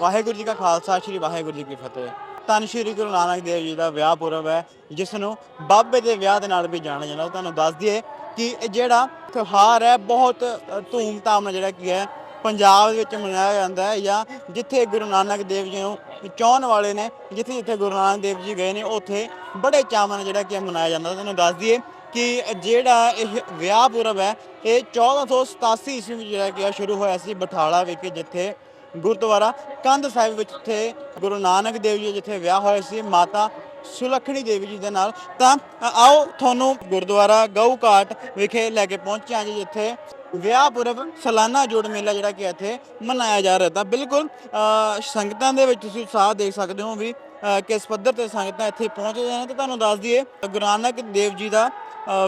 ਵਾਹਿਗੁਰੂ ਜੀ ਕਾ ਖਾਲਸਾ ਸ੍ਰੀ ਵਾਹਿਗੁਰੂ ਜੀ ਕੀ ਫਤਿਹ। ਧੰਨ ਸ਼੍ਰੀ ਗੁਰੂ ਨਾਨਕ ਦੇਵ ਜੀ ਦਾ ਵਿਆਹ ਪੁਰਬ ਹੈ ਜਿਸ ਨੂੰ ਬਾਬੇ ਦੇ ਵਿਆਹ ਦੇ ਨਾਲ ਵੀ ਜਾਣਿਆ ਜਾਂਦਾ। ਤੁਹਾਨੂੰ ਦੱਸ ਦਈਏ ਕਿ ਇਹ ਜਿਹੜਾ ਤਿਉਹਾਰ ਹੈ ਬਹੁਤ ਅ, ਧੂਮ-ਧਾਮ ਨਾਲ ਜਿਹੜਾ ਕੀ ਹੈ ਪੰਜਾਬ ਦੇ ਵਿੱਚ ਮਨਾਇਆ ਜਾਂਦਾ ਹੈ ਜਾਂ ਜਿੱਥੇ ਗੁਰੂ ਨਾਨਕ ਦੇਵ ਜੀ ਨੂੰ ਚਾਹਣ ਵਾਲੇ ਨੇ ਜਿੱਥੇ ਜਿੱਥੇ ਗੁਰੂ ਨਾਨਕ ਦੇਵ ਜੀ ਗਏ ਨੇ ਉੱਥੇ ਬੜੇ ਚਾਵਾਂ ਨਾਲ ਜਿਹੜਾ ਕੀ ਮਨਾਇਆ ਜਾਂਦਾ। ਤੁਹਾਨੂੰ ਦੱਸ ਦਈਏ ਕਿ ਜਿਹੜਾ ਇਹ ਵਿਆਹ ਪੁਰਬ ਹੈ ਇਹ 1487 ਈਸਵੀ ਵਿੱਚ ਜਿਹੜਾ ਕਿ ਸ਼ੁਰੂ ਹੋਇਆ ਸੀ ਬਠਾਲਾ ਵਿਖੇ ਜਿੱਥੇ ਗੁਰਦੁਆਰਾ ਕੰਧ ਸਾਹਿਬ ਵਿੱਚ ਜਿੱਥੇ ਗੁਰੂ ਨਾਨਕ ਦੇਵ ਜੀ ਜਿੱਥੇ ਵਿਆਹ ਹੋਇਆ ਸੀ, ਮਾਤਾ ਸੁਲੱਖਣੀ ਦੇਵੀ ਜੀ ਦੇ ਨਾਲ। ਤਾਂ ਆਓ ਤੁਹਾਨੂੰ ਗੁਰਦੁਆਰਾ ਗਊ ਘਾਟ ਵਿਖੇ ਲੈ ਕੇ ਪਹੁੰਚੇ ਹਾਂ ਜੀ, ਜਿੱਥੇ ਵਿਆਹ ਪੁਰਬ ਸਾਲਾਨਾ ਜੋੜ ਮੇਲਾ ਜਿਹੜਾ ਕਿ ਇੱਥੇ ਮਨਾਇਆ ਜਾ ਰਿਹਾ। ਤਾਂ ਬਿਲਕੁਲ ਸੰਗਤਾਂ ਦੇ ਵਿੱਚ ਤੁਸੀਂ ਉਤਸ਼ਾਹ ਦੇਖ ਸਕਦੇ ਹੋ ਵੀ ਕਿਸ ਪੱਧਰ ਤੇ ਸੰਗਤਾਂ ਇੱਥੇ ਪਹੁੰਚ ਰਹੀਆਂ ਨੇ। ਤੇ ਤੁਹਾਨੂੰ ਦੱਸ ਦਈਏ, ਗੁਰੂ ਨਾਨਕ ਦੇਵ ਜੀ ਦਾ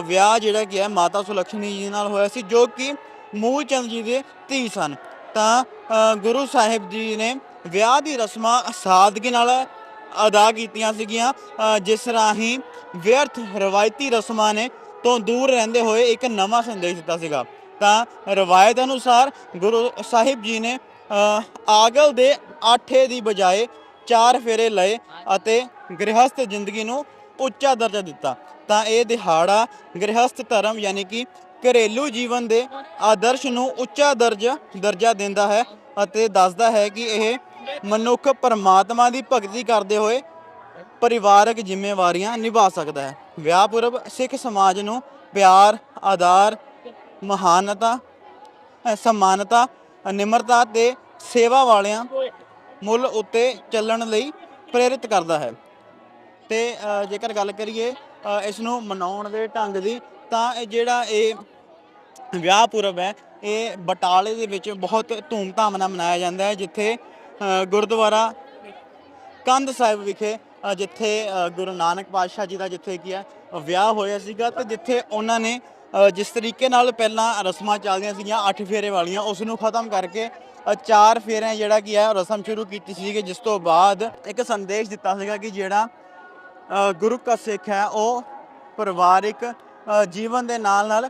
ਵਿਆਹ ਜਿਹੜਾ ਕਿ ਹੈ, ਮਾਤਾ ਸੁਲੱਖਣੀ ਜੀ ਨਾਲ ਹੋਇਆ ਸੀ, ਜੋ ਕਿ ਮੂਲ ਚੰਦ ਜੀ ਦੇ ਧੀ ਸਨ। ਤਾਂ ਗੁਰੂ ਸਾਹਿਬ ਜੀ ਨੇ ਵਿਆਹ ਦੀ ਰਸਮਾਂ ਸਾਦਗੀ ਨਾਲ ਅਦਾ ਕੀਤੀਆਂ ਸੀਗੀਆਂ। ਜਿਸ ਰਾਹੀਂ ਵਿਅਰਥ ਰਵਾਇਤੀ ਰਸਮਾਂ ਨੇ ਤੋਂ ਦੂਰ ਰਹਿੰਦੇ ਹੋਏ ਇੱਕ ਨਵਾਂ ਸੰਦੇਸ਼ ਦਿੱਤਾ ਸੀਗਾ। ਤਾਂ ਰਵਾਇਤ ਅਨੁਸਾਰ ਗੁਰੂ ਸਾਹਿਬ ਜੀ ਨੇ ਆਗਲ ਦੇ ਆਠੇ ਦੀ ਬਜਾਏ ਚਾਰ ਫੇਰੇ ਲਏ ਅਤੇ ਗ੍ਰਹਿਸਥ ਜ਼ਿੰਦਗੀ ਨੂੰ ਉੱਚਾ ਦਰਜਾ ਦਿੱਤਾ। ਤਾਂ ਇਹ ਦਿਹਾੜਾ ਗ੍ਰਹਸਥ ਧਰਮ ਯਾਨੀ ਕਿ ਘਰੇਲੂ ਜੀਵਨ ਦੇ ਆਦਰਸ਼ ਨੂੰ ਉੱਚਾ ਦਰਜਾ ਦਰਜਾ ਦਿੰਦਾ ਹੈ ਅਤੇ ਦੱਸਦਾ ਹੈ ਕਿ ਇਹ ਮਨੁੱਖ ਪਰਮਾਤਮਾ ਦੀ ਭਗਤੀ ਕਰਦੇ ਹੋਏ ਪਰਿਵਾਰਕ ਜ਼ਿੰਮੇਵਾਰੀਆਂ ਨਿਭਾ ਸਕਦਾ ਹੈ। ਵਿਆਹ ਪੁਰਬ ਸਿੱਖ ਸਮਾਜ ਨੂੰ ਪਿਆਰ, ਆਦਰ, ਮਹਾਨਤਾ ਸਮਾਨਤਾ, ਨਿਮਰਤਾ ਤੇ ਸੇਵਾ ਵਾਲਿਆਂ ਮੁੱਲ ਉੱਤੇ ਚੱਲਣ ਲਈ ਪ੍ਰੇਰਿਤ ਕਰਦਾ ਹੈ। ਤੇ ਜੇਕਰ ਗੱਲ ਕਰੀਏ ਇਸ ਨੂੰ ਮਨਾਉਣ ਦੇ ਢੰਗ ਦੀ, ਤਾਂ ਇਹ ਜਿਹੜਾ ਇਹ ਵਿਆਹ ਪੁਰਬ ਹੈ। ਇਹ ਬਟਾਲੇ ਦੇ ਵਿੱਚ ਬਹੁਤ ਧੂਮਧਾਮ ਨਾਲ ਮਨਾਇਆ ਜਾਂਦਾ ਹੈ, ਜਿੱਥੇ ਗੁਰਦੁਆਰਾ ਕੰਧ ਸਾਹਿਬ ਵਿਖੇ ਜਿੱਥੇ ਗੁਰੂ ਨਾਨਕ ਪਾਤਸ਼ਾਹ ਜੀ ਦਾ ਜਿੱਥੇ ਕੀ ਹੈ, ਵਿਆਹ ਹੋਇਆ ਸੀਗਾ ਤੇ ਜਿੱਥੇ ਉਹਨਾਂ ਨੇ ਜਿਸ ਤਰੀਕੇ ਨਾਲ ਪਹਿਲਾਂ ਰਸਮਾਂ ਚੱਲਦੀਆਂ ਸੀਗੀਆਂ, ਅੱਠ ਫੇਰੇ ਵਾਲੀਆਂ, ਉਸ ਨੂੰ ਖਤਮ ਕਰਕੇ ਚਾਰ ਫੇਰਿਆਂ ਜਿਹੜਾ ਕੀ ਹੈ, ਰਸਮ ਸ਼ੁਰੂ ਕੀਤੀ ਸੀਗੀ, ਜਿਸ ਤੋਂ ਬਾਅਦ ਇੱਕ ਸੰਦੇਸ਼ ਦਿੱਤਾ ਸੀਗਾ ਕਿ ਜਿਹੜਾ ਗੁਰੂ ਕਾ ਸਿੱਖ ਹੈ, ਉਹ ਪਰਿਵਾਰਿਕ ਜੀਵਨ ਦੇ ਨਾਲ ਨਾਲ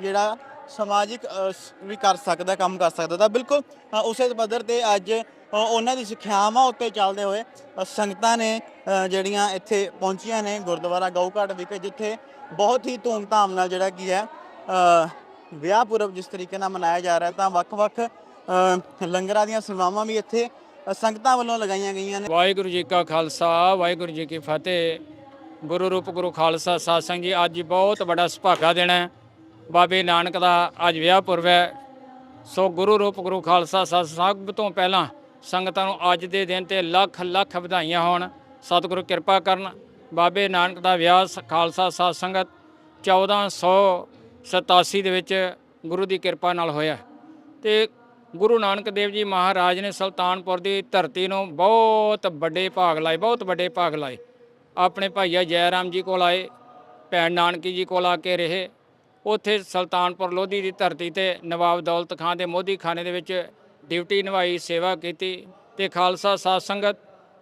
ਜਿਹੜਾ ਸਮਾਜਿਕ ਵੀ ਕਰ ਸਕਦਾ, ਕੰਮ ਕਰ ਸਕਦਾ ਤਾਂ ਬਿਲਕੁਲ ਉਸੇ ਪੱਧਰ ਤੇ ਅੱਜ ਉਹਨਾਂ ਦੀ ਸਿੱਖਿਆਵਾਂ ਉੱਤੇ ਚੱਲਦੇ ਹੋਏ ਸੰਗਤਾਂ ਨੇ ਜਿਹੜੀਆਂ ਇੱਥੇ ਪਹੁੰਚੀਆਂ ਨੇ ਗੁਰਦੁਆਰਾ ਗਊਘਾਟ ਵਿਖੇ, ਜਿੱਥੇ ਬਹੁਤ ਹੀ ਧੂਮਧਾਮ ਨਾਲ ਜਿਹੜਾ ਕੀ ਹੈ ਵਿਆਹ ਪੁਰਬ ਜਿਸ ਤਰੀਕੇ ਨਾਲ ਮਨਾਇਆ ਜਾ ਰਿਹਾ ਤਾਂ ਵੱਖ-ਵੱਖ ਲੰਗਰਾਂ ਦੀਆਂ ਸੇਵਾਵਾਂ ਵੀ ਇੱਥੇ ਸੰਗਤਾਂ ਵੱਲੋਂ ਲਗਾਈਆਂ ਗਈਆਂ ਨੇ। ਵਾਹਿਗੁਰੂ ਜੀ ਕਾ ਖਾਲਸਾ, ਵਾਹਿਗੁਰੂ ਜੀ ਕੀ ਫਤਿਹ। ਗੁਰੂ ਰੂਪ ਗੁਰੂ ਖਾਲਸਾ ਸਾਧ ਜੀ, ਅੱਜ ਬਹੁਤ ਵੱਡਾ ਸੁਭਾਗਾ ਦਿਨ ਹੈ। ਬਾਬੇ ਨਾਨਕ ਦਾ ਅੱਜ ਵਿਆਹ ਪੁਰਬ ਹੈ। ਸੋ ਗੁਰੂ ਰੂਪ ਗੁਰੂ ਖਾਲਸਾ ਸਾਧ ਸਭ ਤੋਂ ਪਹਿਲਾਂ ਸੰਗਤਾਂ ਨੂੰ ਅੱਜ ਦੇ ਦਿਨ ਤੇ ਲੱਖ ਲੱਖ ਵਧਾਈਆਂ ਹੋਣ। ਸਤਿਗੁਰੂ ਕਿਰਪਾ ਕਰਨ। ਬਾਬੇ ਨਾਨਕ ਦਾ ਵਿਆਹ ਸ- ਖਾਲਸਾ ਸਾਧ ਸੰਗਤ 1487 ਦੇ ਵਿੱਚ ਗੁਰੂ ਦੀ ਕਿਰਪਾ ਨਾਲ ਹੋਇਆ। ਤੇ ਗੁਰੂ ਨਾਨਕ ਦੇਵ ਜੀ ਮਹਾਰਾਜ ਨੇ ਸੁਲਤਾਨਪੁਰ ਦੀ ਧਰਤੀ ਨੂੰ ਬਹੁਤ ਵੱਡੇ ਭਾਗ ਲਾਏ, ਬਹੁਤ ਵੱਡੇ ਭਾਗ ਲਾਏ। ਆਪਣੇ ਭਾਈਆ ਜੈ ਰਾਮ ਜੀ ਕੋਲ ਆਏ, ਭੈਣ ਨਾਨਕੀ ਜੀ ਕੋਲ ਆ ਕੇ ਰਹੇ। ਉੱਥੇ ਸੁਲਤਾਨਪੁਰ ਲੋਧੀ ਦੀ ਧਰਤੀ ਤੇ ਨਵਾਬ ਦੌਲਤ ਖਾਨ ਦੇ ਮੋਦੀ ਖਾਨੇ ਦੇ ਵਿੱਚ ਡਿਊਟੀ ਨਿਭਾਈ, ਸੇਵਾ ਕੀਤੀ ਤੇ ਖਾਲਸਾ ਸਾਧ ਸੰਗਤ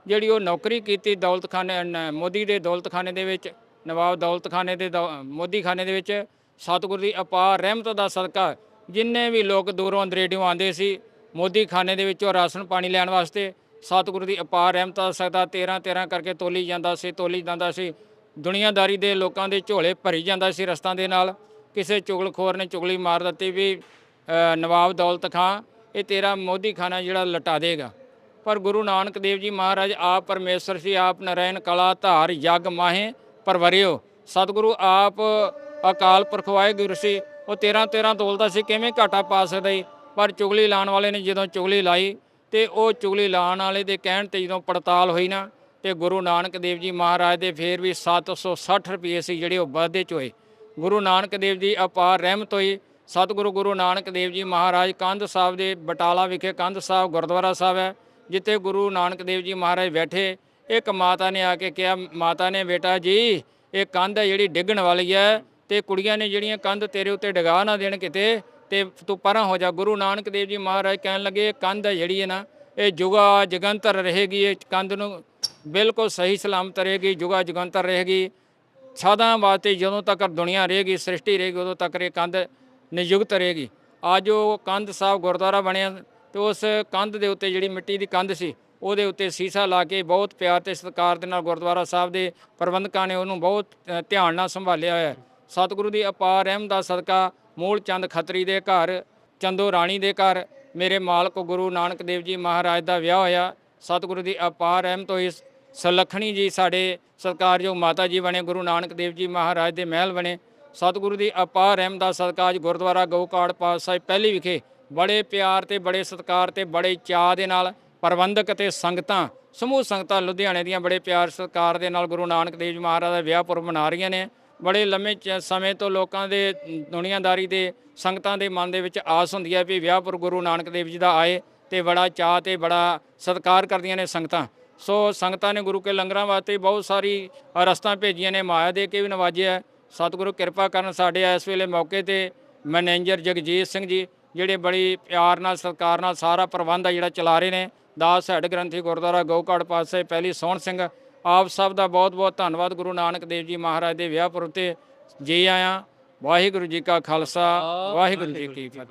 ਜਿਹੜੀ ਉਹ ਨੌਕਰੀ ਕੀਤੀ ਦੌਲਤ ਖਾਨੇ ਮੋਦੀ ਦੇ ਦੌਲਤ ਖਾਨੇ ਦੇ ਵਿੱਚ, ਨਵਾਬ ਦੌਲਤ ਖਾਨੇ ਦੇ ਦੌ- ਮੋਦੀ ਖਾਨੇ ਦੇ ਵਿੱਚ ਸਤਿਗੁਰੂ ਦੀ ਅਪਾਰ ਰਹਿਮਤ ਦਾ ਸਦਕਾ। ਜਿੰਨੇ ਵੀ ਲੋਕ ਦੂਰੋਂ ਅੰਦਰੇਡੀਓ ਆਉਂਦੇ ਸੀ, ਮੋਦੀ ਖਾਨੇ ਦੇ ਵਿੱਚੋਂ ਰਾਸ਼ਨ ਪਾਣੀ ਲੈਣ ਵਾਸਤੇ ਸਤਿਗੁਰੂ ਦੀ ਅਪਾਰ ਰਹਿਮਤ ਦਾ ਸਦਕਾ 13 13 ਕਰਕੇ ਤੋਲੀ ਜਾਂਦਾ ਸੀ, ਤੋਲੀ ਜਾਂਦਾ ਸੀ। ਦੁਨੀਆਦਾਰੀ ਦੇ ਲੋਕਾਂ ਦੇ ਝੋਲੇ ਭਰੀ ਜਾਂਦਾ ਸੀ ਰਸਤਾਂ ਦੇ ਨਾਲ। ਕਿਸੇ ਚੁਗਲਖੋਰ ਨੇ ਚੁਗਲੀ ਮਾਰ ਦਿੱਤੀ ਵੀ ਨਵਾਬ ਦੌਲਤ ਖਾਂ, ਇਹ ਤੇਰਾ ਮੋਦੀ ਖਾਨਾ ਜਿਹੜਾ ਲਟਾ ਦੇਗਾ। ਪਰ ਗੁਰੂ ਨਾਨਕ ਦੇਵ ਜੀ ਮਹਾਰਾਜ, ਆਪ ਪਰਮੇਸ਼ਰ ਸੀ, ਆਪ ਨਰੈਣ ਕਲਾ, ਧਾਰ, ਯਗ, ਮਾਹੇ, ਪਰਵਰਿਓ। ਸਤਿਗੁਰੂ ਆਪ ਅਕਾਲ ਪੁਰਖ, ਵਾਹਿਗੁਰੂ ਸੀ। ਉਹ 13 13 ਤੋਲਦਾ ਸੀ, ਕਿਵੇਂ ਘਾਟਾ ਪਾ ਸਕਦਾ ਸੀ? ਪਰ ਚੁਗਲੀ ਲਾਉਣ ਵਾਲੇ ਨੇ ਜਦੋਂ ਚੁਗਲੀ ਲਾਈ ਤੇ ਉਹ ਚੁਗਲੀ ਲਾਉਣ ਵਾਲੇ ਦੇ ਕਹਿਣ ਤੇ ਜਦੋਂ ਪੜਤਾਲ ਹੋਈ ਨਾ, ਤੇ ਗੁਰੂ ਨਾਨਕ ਦੇਵ ਜੀ ਮਹਾਰਾਜ ਦੇ ਫੇਰ ਵੀ 760 ਰੁਪਏ ਸੀ ਜਿਹੜੇ ਉਹ ਵਾਧੇ ਚ ਹੋਏ ਗੁਰੂ ਨਾਨਕ ਦੇਵ ਜੀ ਅਪਾਰ ਰਹਿਮਤ ਹੋਈ ਸਤਿਗੁਰੂ ਗੁਰੂ ਨਾਨਕ ਦੇਵ ਜੀ ਮਹਾਰਾਜ ਕੰਧ ਸਾਹਿਬ ਦੇ ਬਟਾਲਾ ਵਿਖੇ ਕੰਧ ਸਾਹਿਬ ਗੁਰਦੁਆਰਾ ਸਾਹਿਬ ਹੈ, ਜਿੱਥੇ ਗੁਰੂ ਨਾਨਕ ਦੇਵ ਜੀ ਮਹਾਰਾਜ ਬੈਠੇ। ਇੱਕ ਮਾਤਾ ਨੇ ਆ ਕੇ ਕਿਹਾ, ਮਾਤਾ ਨੇ, ਬੇਟਾ ਜੀ, ਇਹ ਕੰਧ ਹੈ ਜਿਹੜੀ ਡਿੱਗਣ ਵਾਲੀ ਹੈ ਤੇ ਕੁੜੀਆਂ ਨੇ ਜਿਹੜੀਆਂ ਕੰਧ ਤੇਰੇ ਉੱਤੇ ਡਗਾ ਨਾ ਦੇਣ ਕਿਤੇ ਤੇ ਤੂੰ ਪਰਾਂ ਹੋ ਜਾ। ਗੁਰੂ ਨਾਨਕ ਦੇਵ ਜੀ ਮਹਾਰਾਜ ਕਹਿਣ ਲੱਗੇ, ਇਹ ਕੰਧ ਹੈ ਜਿਹੜੀ ਹੈ ਨਾ, ਇਹ ਜੁਗਾ ਜਗੰਤਰ ਰਹੇਗੀ, ਇਹ ਕੰਧ ਨੂੰ ਬਿਲਕੁਲ ਸਹੀ ਸਲਾਮਤ ਰਹੇਗੀ, ਜੁਗਾ ਜਗੰਤਰ ਰਹੇਗੀ। ਸਦਾ ਵਾਸਤੇ ਜਦੋਂ ਤੱਕ ਦੁਨੀਆ ਰਹੇਗੀ, ਸ੍ਰਿਸ਼ਟੀ ਰਹੇਗੀ, ਉਦੋਂ ਤੱਕ ਇਹ ਕੰਧ ਨਿਯੁਕਤ ਰਹੇਗੀ। ਅੱਜ ਉਹ ਕੰਧ ਸਾਹਿਬ ਗੁਰਦੁਆਰਾ ਬਣਿਆ ਤੇ ਉਸ ਕੰਧ ਦੇ ਉੱਤੇ ਜਿਹੜੀ ਮਿੱਟੀ ਦੀ ਕੰਧ ਸੀ, ਉਹਦੇ ਉੱਤੇ ਸੀਸਾ ਲਾ ਕੇ ਬਹੁਤ ਪਿਆਰ ਤੇ ਸਤਿਕਾਰ ਦੇ ਨਾਲ ਗੁਰਦੁਆਰਾ ਸਾਹਿਬ ਦੇ ਪ੍ਰਬੰਧਕਾਂ ਨੇ ਉਹਨੂੰ ਬਹੁਤ ਧਿਆਨ ਨਾਲ ਸੰਭਾਲਿਆ ਹੋਇਆ ਸਤਿਗੁਰੂ ਦੀ ਅਪਾਰ ਰਹਿਮ ਦਾ ਸਦਕਾ ਮੂਲ ਚੰਦ ਖੱਤਰੀ ਦੇ ਘਰ, ਚੰਦੋ ਰਾਣੀ ਦੇ ਘਰ, ਮੇਰੇ ਮਾਲਕ ਗੁਰੂ ਨਾਨਕ ਦੇਵ ਜੀ ਮਹਾਰਾਜ ਦਾ ਵਿਆਹ ਹੋਇਆ। ਸਤਿਗੁਰੂ ਦੀ ਅਪਾਰ ਰਹਿਮ ਤੋਂ ਇਸ ਸਲੱਖਣੀ ਜੀ ਸਾਡੇ ਸਤਿਕਾਰਯੋਗ ਮਾਤਾ ਜੀ ਬਣੇ, ਗੁਰੂ ਨਾਨਕ ਦੇਵ ਜੀ ਮਹਾਰਾਜ ਦੇ ਮਹਿਲ ਬਣੇ। ਸਤਿਗੁਰੂ ਦੀ ਅਪਾਰ ਰਹਿਮ ਦਾ ਸਦਕਾ ਗੁਰਦੁਆਰਾ ਗਊਕਾੜ ਪਾਤਸ਼ਾਹ ਪਹਿਲੀ ਵਿਖੇ ਬੜੇ ਪਿਆਰ ਤੇ ਬੜੇ ਸਤਿਕਾਰ ਤੇ ਬੜੇ ਚਾਅ ਦੇ ਨਾਲ ਪ੍ਰਬੰਧਕ ਅਤੇ ਸੰਗਤਾਂ, ਸਮੂਹ ਸੰਗਤਾਂ ਲੁਧਿਆਣੇ ਦੀਆਂ ਬੜੇ ਪਿਆਰ ਸਤਿਕਾਰ ਦੇ ਨਾਲ ਗੁਰੂ ਨਾਨਕ ਦੇਵ ਜੀ ਮਹਾਰਾਜ ਦਾ ਵਿਆਹ ਪੁਰਬ ਮਨਾ ਰਹੀਆਂ ਨੇ। ਬੜੇ ਲੰਮੇ ਚ- ਸਮੇਂ ਤੋਂ ਲੋਕਾਂ ਦੇ ਦੁਨੀਆਦਾਰੀ ਦੇ ਸੰਗਤਾਂ ਦੇ ਮਨ ਦੇ ਵਿੱਚ ਆਸ ਹੁੰਦੀ ਹੈ ਵੀ ਵਿਆਹਪੁਰ ਗੁਰੂ ਨਾਨਕ ਦੇਵ ਜੀ ਦਾ ਆਏ ਤੇ ਬੜਾ ਚਾਅ ਤੇ ਬੜਾ ਸਤਿਕਾਰ ਕਰਦੀਆਂ ਨੇ ਸੰਗਤਾਂ। ਸੋ ਸੰਗਤਾਂ ਨੇ ਗੁਰੂ ਕੇ ਲੰਗਰਾਂ ਵਾਸਤੇ ਬਹੁਤ ਸਾਰੀ ਰਸਤਾਂ ਭੇਜੀਆਂ ਨੇ, ਮਾਇਆ ਦੇ ਕੇ ਵੀ ਨਵਾਜਿਆ ਸਤਿਗੁਰੂ ਕਿਰਪਾ ਕਰਨ ਸਾਡੇ ਇਸ ਵੇਲੇ ਮੌਕੇ ਤੇ ਮੈਨੇਜਰ ਜਗਜੀਤ ਸਿੰਘ ਜੀ, ਜਿਹੜੇ ਬੜੀ ਪਿਆਰ ਨਾਲ, ਸਤਿਕਾਰ ਨਾਲ ਸਾਰਾ ਪ੍ਰਬੰਧ ਆ ਜਿਹੜਾ ਚਲਾ ਰਹੇ ਨੇ। ਦਾਸ ਹੈਡ ਗ੍ਰੰਥੀ ਗੁਰਦੁਆਰਾ ਗਊਕਾੜ ਪਾਸੇ, ਪਹਿਲੀ ਸੋਹਣ ਸਿੰਘ ਆਪ ਸਭ ਦਾ ਬਹੁਤ ਬਹੁਤ ਧੰਨਵਾਦ ਗੁਰੂ ਨਾਨਕ ਦੇਵ ਜੀ ਮਹਾਰਾਜ ਦੇ ਵਿਆਹ ਪੁਰਬ ਤੇ ਜੀ ਆਇਆਂ। ਵਾਹਿਗੁਰੂ ਜੀ ਕਾ ਖਾਲਸਾ ਵਾਹਿਗੁਰੂ ਜੀ ਕੀ ਫਤਿਹ।